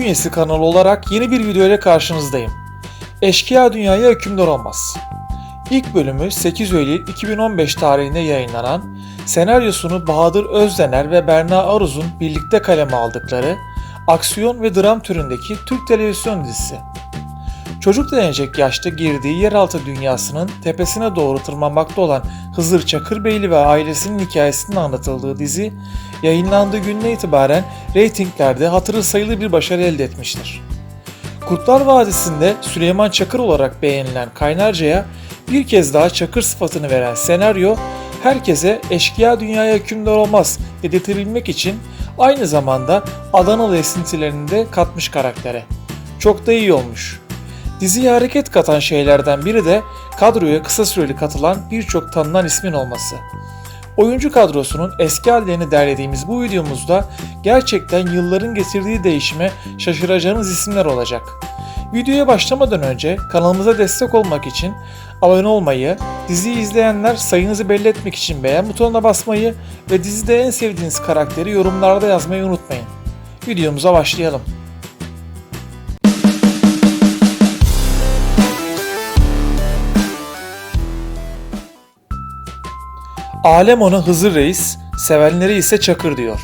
iki üyesi kanalı olarak yeni bir video ile karşınızdayım. Eşkıya Dünyaya Hükümdar Olmaz. İlk bölümü 8 Eylül 2015 tarihinde yayınlanan, senaryosunu Bahadır Özdener ve Berna Aruz'un birlikte kaleme aldıkları aksiyon ve dram türündeki Türk televizyon dizisi. Çocuk denecek yaşta girdiği yeraltı dünyasının tepesine doğru tırmanmakta olan Hızır Çakırbeyli ve ailesinin hikayesinin anlatıldığı dizi, yayınlandığı günden itibaren reytinglerde hatırı sayılı bir başarı elde etmiştir. Kurtlar Vadisi'nde Süleyman Çakır olarak beğenilen Kaynarca'ya bir kez daha Çakır sıfatını veren senaryo, herkese eşkıya dünyaya hükümdar olmaz dedirtebilmek için aynı zamanda Adanalı esintilerini de katmış karaktere. Çok da iyi olmuş. Diziye hareket katan şeylerden biri de kadroya kısa süreli katılan birçok tanınan ismin olması. Oyuncu kadrosunun eski hallerini derlediğimiz bu videomuzda gerçekten yılların getirdiği değişime şaşıracağınız isimler olacak. Videoya başlamadan önce kanalımıza destek olmak için abone olmayı, diziyi izleyenler sayınızı belli etmek için beğen butonuna basmayı ve dizide en sevdiğiniz karakteri yorumlarda yazmayı unutmayın. Videomuza başlayalım. Alem ona Hızır Reis, sevenleri ise Çakır diyor.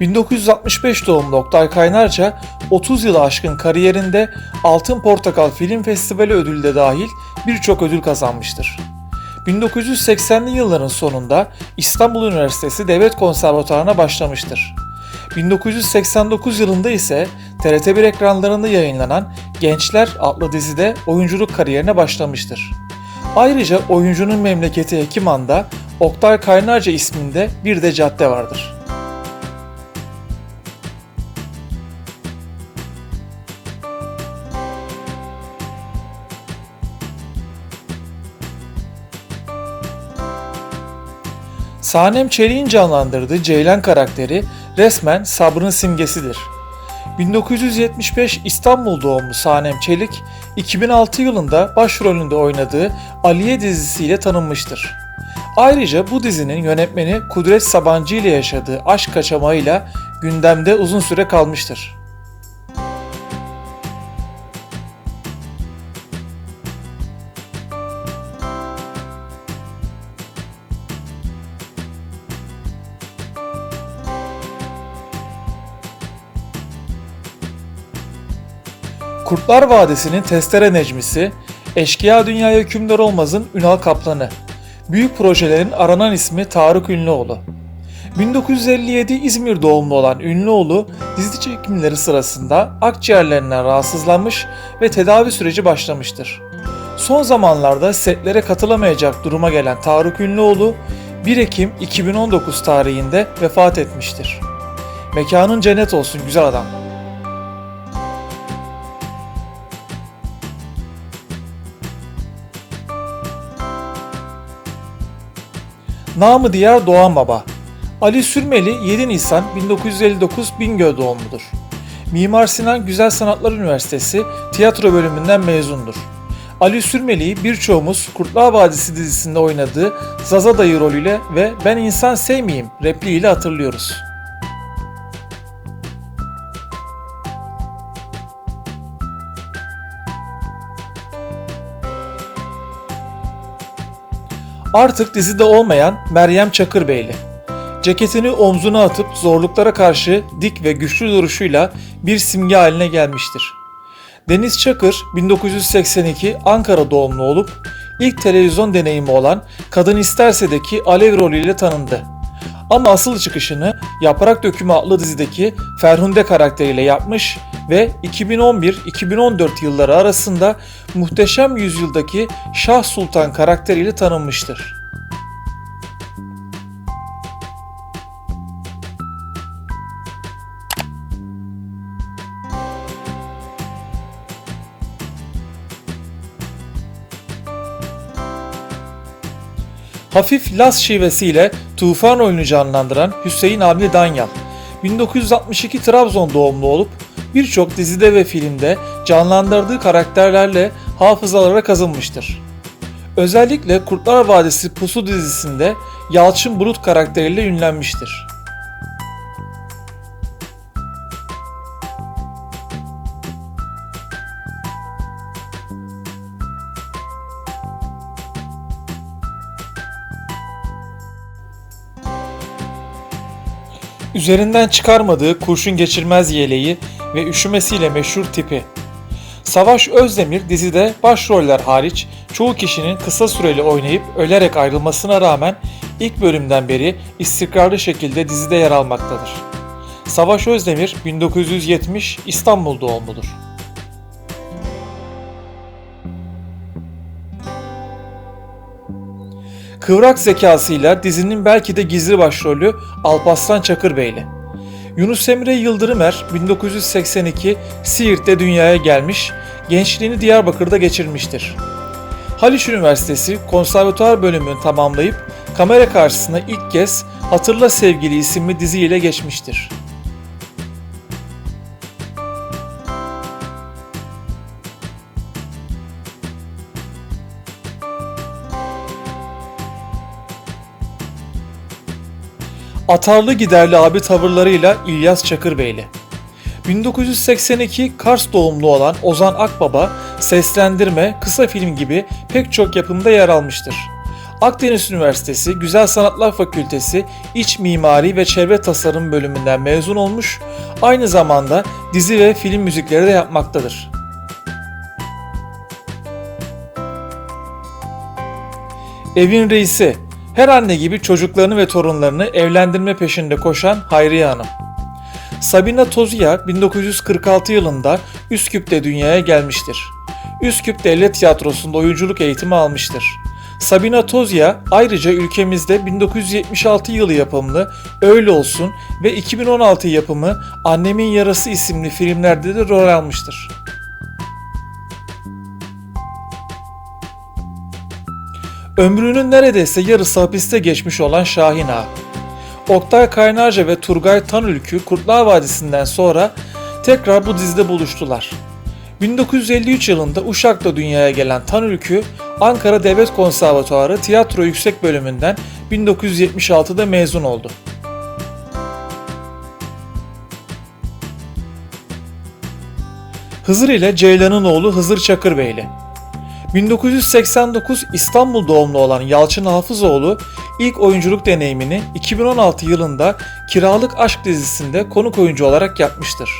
1965 doğumlu Oktay Kaynarca 30 yılı aşkın kariyerinde Altın Portakal Film Festivali ödülü de dahil birçok ödül kazanmıştır. 1980'li yılların sonunda İstanbul Üniversitesi Devlet Konservatuarı'na başlamıştır. 1989 yılında ise TRT1 ekranlarında yayınlanan Gençler adlı dizide oyunculuk kariyerine başlamıştır. Ayrıca oyuncunun memleketi Hekiman'da Oktay Kaynarca isminde bir de cadde vardır. Sanem Çelik'in canlandırdığı Ceylan karakteri resmen sabrın simgesidir. 1975 İstanbul doğumlu Sanem Çelik, 2006 yılında başrolünde oynadığı Aliye dizisiyle tanınmıştır. Ayrıca bu dizinin yönetmeni Kudret Sabancı ile yaşadığı aşk kaçamağıyla gündemde uzun süre kalmıştır. Kurtlar Vadisi'nin Testere Necmisi, Eşkıya Dünyaya Hükümdar Olmaz'ın Ünal Kaplanı, büyük projelerin aranan ismi Tarık Ünlüoğlu. 1957 İzmir doğumlu olan Ünlüoğlu dizi çekimleri sırasında akciğerlerinden rahatsızlanmış ve tedavi süreci başlamıştır. Son zamanlarda setlere katılamayacak duruma gelen Tarık Ünlüoğlu 1 Ekim 2019 tarihinde vefat etmiştir. Mekanın cennet olsun güzel adam. Namı diğer Doğan Baba. Ali Sürmeli 7 Nisan 1959 Bingöl doğumludur. Mimar Sinan Güzel Sanatlar Üniversitesi tiyatro bölümünden mezundur. Ali Sürmeli'yi birçoğumuz Kurtlar Vadisi dizisinde oynadığı Zaza Dayı rolüyle ve Ben İnsan Sevmeyeyim repliğiyle hatırlıyoruz. Artık dizide olmayan Meryem Çakırbeyli. Ceketini omzuna atıp zorluklara karşı dik ve güçlü duruşuyla bir simge haline gelmiştir. Deniz Çakır 1982 Ankara doğumlu olup ilk televizyon deneyimi olan Kadın İsterse'deki Alev rolüyle tanındı. Ama asıl çıkışını Yaprak Dökümü adlı dizideki Ferhunde karakteriyle yapmış ve 2011-2014 yılları arasında Muhteşem Yüzyıldaki Şah Sultan karakteriyle tanınmıştır. Hafif Las şivesiyle Tufan oyunu canlandıran Hüseyin Avni Danyal, 1962 Trabzon doğumlu olup birçok dizide ve filmde canlandırdığı karakterlerle hafızalara kazınmıştır. Özellikle Kurtlar Vadisi Pusu dizisinde Yalçın Bulut karakteriyle ünlenmiştir. Üzerinden çıkarmadığı kurşun geçirmez yeleği ve üşümesiyle meşhur tipi. Savaş Özdemir dizide başroller hariç çoğu kişinin kısa süreli oynayıp ölerek ayrılmasına rağmen ilk bölümden beri istikrarlı şekilde dizide yer almaktadır. Savaş Özdemir 1970 İstanbul doğumludur. Kıvrak zekasıyla dizinin belki de gizli başrolü Alparslan Çakırbeyli. Yunus Emre Yıldırımer 1982 Siirt'te dünyaya gelmiş, gençliğini Diyarbakır'da geçirmiştir. Haliç Üniversitesi konservatuar bölümünü tamamlayıp kamera karşısına ilk kez Hatırla Sevgili isimli diziyle geçmiştir. Atarlı giderli abi tavırlarıyla İlyas Çakırbeyli. 1982 Kars doğumlu olan Ozan Akbaba seslendirme, kısa film gibi pek çok yapımda yer almıştır. Akdeniz Üniversitesi Güzel Sanatlar Fakültesi İç Mimari ve Çevre Tasarım bölümünden mezun olmuş, aynı zamanda dizi ve film müzikleri de yapmaktadır. Evin reisi, her anne gibi çocuklarını ve torunlarını evlendirme peşinde koşan Hayriye Hanım. Sabina Tozya 1946 yılında Üsküp'te dünyaya gelmiştir. Üsküp Devlet Tiyatrosu'nda oyunculuk eğitimi almıştır. Sabina Tozya ayrıca ülkemizde 1976 yılı yapımlı Öyle Olsun ve 2016 yapımı Annemin Yarası isimli filmlerde de rol almıştır. Ömrünün neredeyse yarısı hapiste geçmiş olan Şahin Ağa. Oktay Kaynarca ve Turgay Tanülkü Kurtlar Vadisi'nden sonra tekrar bu dizide buluştular. 1953 yılında Uşak'ta dünyaya gelen Tanülkü, Ankara Devlet Konservatuarı Tiyatro Yüksek Bölümünden 1976'da mezun oldu. Hızır ile Ceylan'ın oğlu Hızır Çakırbeyli. 1989 İstanbul doğumlu olan Yalçın Hafızoğlu ilk oyunculuk deneyimini 2016 yılında Kiralık Aşk dizisinde konuk oyuncu olarak yapmıştır.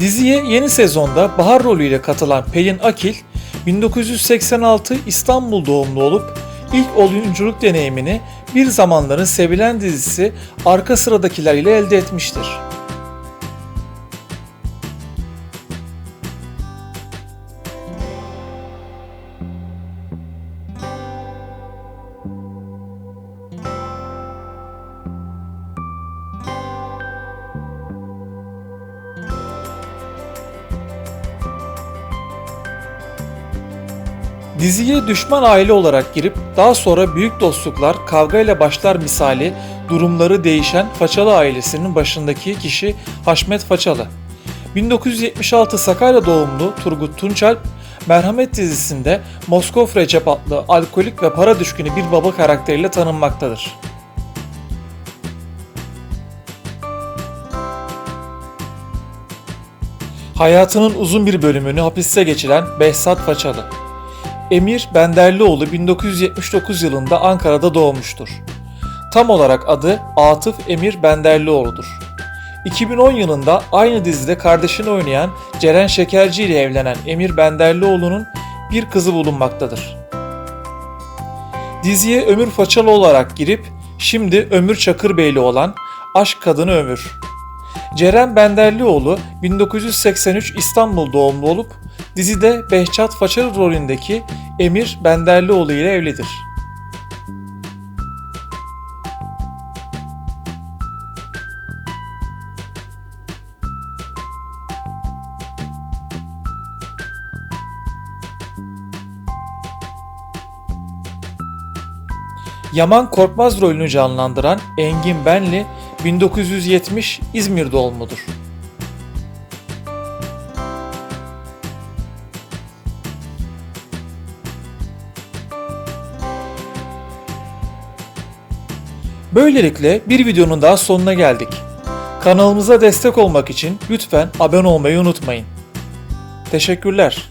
Diziye yeni sezonda Bahar rolüyle katılan Pelin Akil, 1986 İstanbul doğumlu olup ilk oyunculuk deneyimini bir zamanların sevilen dizisi Arka Sıradakiler ile elde etmiştir. Diziye düşman aile olarak girip daha sonra büyük dostluklar kavgayla başlar misali durumları değişen Façalı ailesinin başındaki kişi Haşmet Façalı. 1976 Sakarya doğumlu Turgut Tunçalp, Merhamet dizisinde Moskov Recep adlı alkolik ve para düşkünü bir baba karakteriyle tanınmaktadır. Hayatının uzun bir bölümünü hapiste geçiren Behzat Façalı. Emir Benderlioğlu 1979 yılında Ankara'da doğmuştur. Tam olarak adı Atıf Emir Benderlioğlu'dur. 2010 yılında aynı dizide kardeşini oynayan Ceren Şekerci ile evlenen Emir Benderlioğlu'nun bir kızı bulunmaktadır. Diziye Ömür Façalı olarak girip şimdi Ömür Çakırbeyli olan Aşk Kadını Ömür. Ceren Benderlioğlu 1983 İstanbul doğumlu olup dizide Behçat Façalı rolündeki Emir Benderlioğlu ile evlidir. Yaman Korkmaz rolünü canlandıran Engin Benli 1970 İzmir doğumludur. Böylelikle bir videonun daha sonuna geldik. Kanalımıza destek olmak için lütfen abone olmayı unutmayın. Teşekkürler.